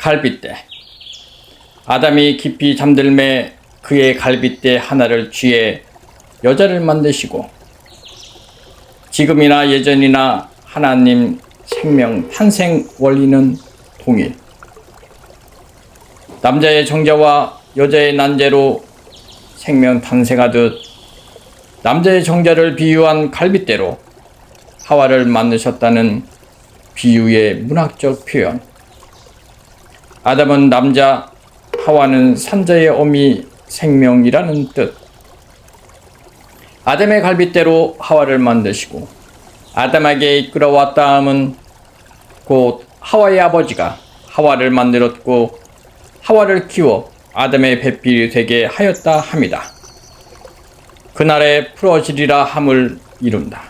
갈빗대 아담이 깊이 잠들매 그의 갈빗대 하나를 취해 여자를 만드시고 지금이나 예전이나 하나님 생명 탄생 원리는 동일 남자의 정자와 여자의 난제로 생명 탄생하듯 남자의 정자를 비유한 갈빗대로 하와를 만드셨다는 비유의 문학적 표현. 아담은 남자, 하와는 산자의 어미 생명이라는 뜻. 아담의 갈빗대로 하와를 만드시고 아담에게 이끌어왔다 함은 곧 하와의 아버지가 하와를 만들었고 하와를 키워 아담의 배필이 되게 하였다 함이다. 그날에 풀어지리라 함을 이룬다.